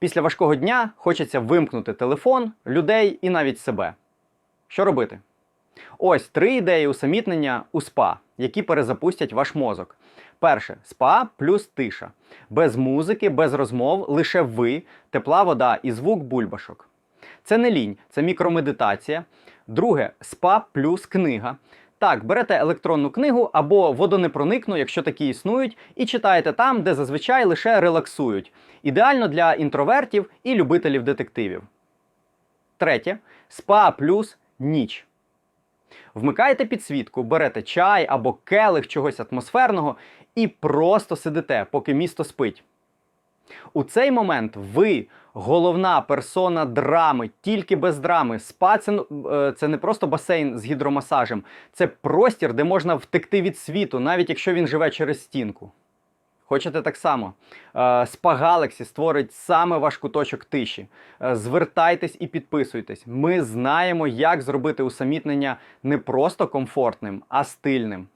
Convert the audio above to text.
Після важкого дня хочеться вимкнути телефон, людей і навіть себе. Що робити? Ось три ідеї усамітнення у спа, які перезапустять ваш мозок. Перше спа плюс тиша. Без музики, без розмов, лише ви, тепла вода і звук бульбашок. Це не лінь, це мікромедитація. Друге спа плюс книга. Так, берете електронну книгу або водонепроникну, якщо такі існують, і читаєте там, де зазвичай лише релаксують. Ідеально для інтровертів і любителів детективів. Третє спа плюс ніч. Вмикаєте підсвітку, берете чай або келих чогось атмосферного і просто сидите, поки місто спить. У цей момент ви головна персона драми, тільки без драми. Спа це, це не просто басейн з гідромасажем, це простір, де можна втекти від світу, навіть якщо він живе через стінку. Хочете так само? Е, Galaxy створить саме ваш куточок тиші. Е, Звертайтесь і підписуйтесь. Ми знаємо, як зробити усамітнення не просто комфортним, а стильним.